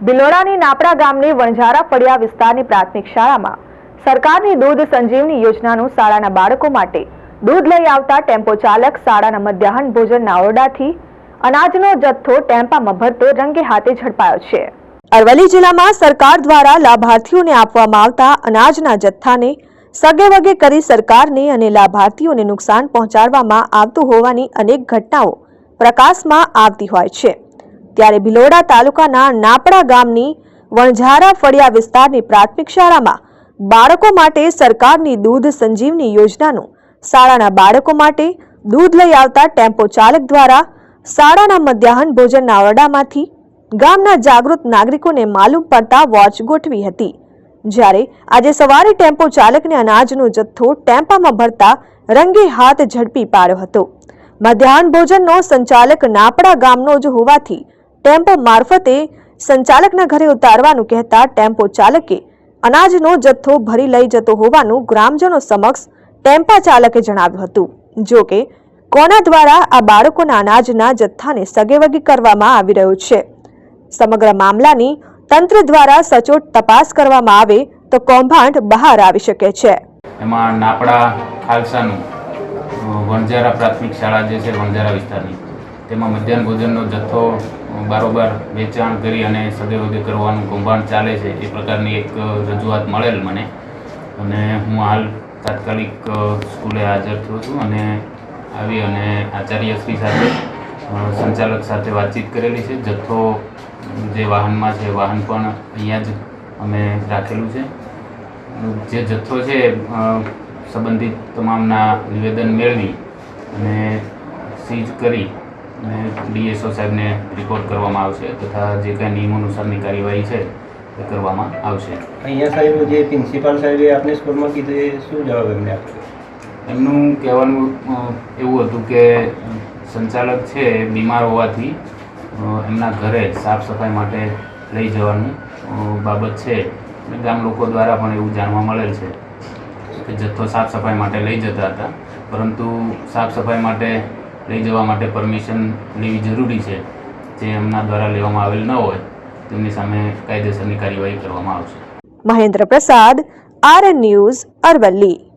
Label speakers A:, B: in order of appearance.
A: ભિલોડાની નાપડા ગામની વણઝારા ફળિયા વિસ્તારની પ્રાથમિક શાળામાં સરકારની દૂધ સંજીવની યોજનાનું શાળાના બાળકો માટે દૂધ લઈ આવતા ટેમ્પો ચાલક શાળાના મધ્યાહન ભોજનના ઓરડાથી અનાજનો જથ્થો ટેમ્પામાં ભરતો રંગે હાથે ઝડપાયો છે. અરવલ્લી જિલ્લામાં સરકાર દ્વારા લાભાર્થીઓને આપવામાં આવતા અનાજના જથ્થાને સગે વગે કરી સરકારને અને લાભાર્થીઓને નુકસાન પહોંચાડવામાં આવતું હોવાની અનેક ઘટનાઓ પ્રકાશમાં આવતી હોય છે. ત્યારે ભિલોડા તાલુકાના નાપડા ગામની વણઝારા ફળિયા વિસ્તારની પ્રાથમિક શાળામાં બાળકો માટે સરકારની દૂધ સંજીવની યોજનાનું શાળાના બાળકો માટે દૂધ લઈ આવતા ટેમ્પો ચાલક દ્વારા શાળાના મધ્યાહન ભોજનના ઓરડામાંથી ગામના જાગૃત નાગરિકોને માલુમ પડતા વોચ ગોઠવી હતી. જ્યારે આજે સવારે ટેમ્પો ચાલકને અનાજનો જથ્થો ટેમ્પામાં ભરતા રંગે હાથ ઝડપી પાડ્યો હતો. મધ્યાહન ભોજનનો સંચાલક નાપડા ગામનો જ હોવાથી ટેમ્પો મારફતે સંચાલકના ઘરે ઉતારવાનું કહેતા ટેમ્પો ચાલકે અનાજનો જથ્થો ભરી લઈ જતો હોવાનું ગ્રામજનો સમક્ષ ટેમ્પા ચાલકે જણાવ્યું હતું. જો કે કોના દ્વારા આ બાળકોના અનાજના જથ્થાને સગેવગી કરવામાં આવી રહ્યો છે? સમગ્ર મામલાની તંત્ર દ્વારા સચોટ તપાસ કરવામાં આવે તો કૌભાંડ બહાર આવી શકે છે.
B: એમાં નાપડા ખાલસાનું અ, વણઝારા પ્રાથમિક શાળા જે છે વણઝારા વિસ્તારની. તેમાં મધ્યાહન ભોજનનો જથ્થો બારોબાર વેચાણ કરી અને સદેવદે કરવાનું કૌભાંડ ચાલે છે, એ પ્રકારની એક રજૂઆત મળેલ મને. અને હું હાલ તાત્કાલિક સ્કૂલે હાજર થયો છું અને આવી અને આચાર્યશ્રી સાથે સંચાલક સાથે વાતચીત કરેલી છે. જથ્થો જે વાહનમાં છે વાહન પણ અહીંયા જ અમે રાખેલું છે. જે જથ્થો છે સંબંધિત તમામના નિવેદન મેળવી અને સીઝ કરી અને ડીએસઓ સાહેબને રિપોર્ટ કરવામાં આવશે તથા જે કાંઈ નિયમ અનુસારની કાર્યવાહી છે એ કરવામાં આવશે.
C: અહીંયા સાહેબ જે પ્રિન્સિપાલ સાહેબે આપની સ્કૂલમાં કીધું એ શું જવાબ એમને આપ્યો?
B: એમનું કહેવાનું એવું હતું કે સંચાલક છે બીમાર હોવાથી એમના ઘરે સાફ સફાઈ માટે લઈ જવાનું બાબત છે. ગામ લોકો દ્વારા પણ એવું જાણવા મળેલ છે કે જથ્થો સાફ સફાઈ માટે લઈ જતા હતા પરંતુ સાફ સફાઈ માટે લઈ જવા માટે પરમિશન લેવી જરૂરી છે. જે એમના દ્વારા લેવામાં આવેલ ન હોય, તેમની સામે કાયદેસરની કાર્યવાહી કરવામાં આવશે.
A: મહેન્દ્ર પ્રસાદ આર ન્યૂઝ અરવલ્લી.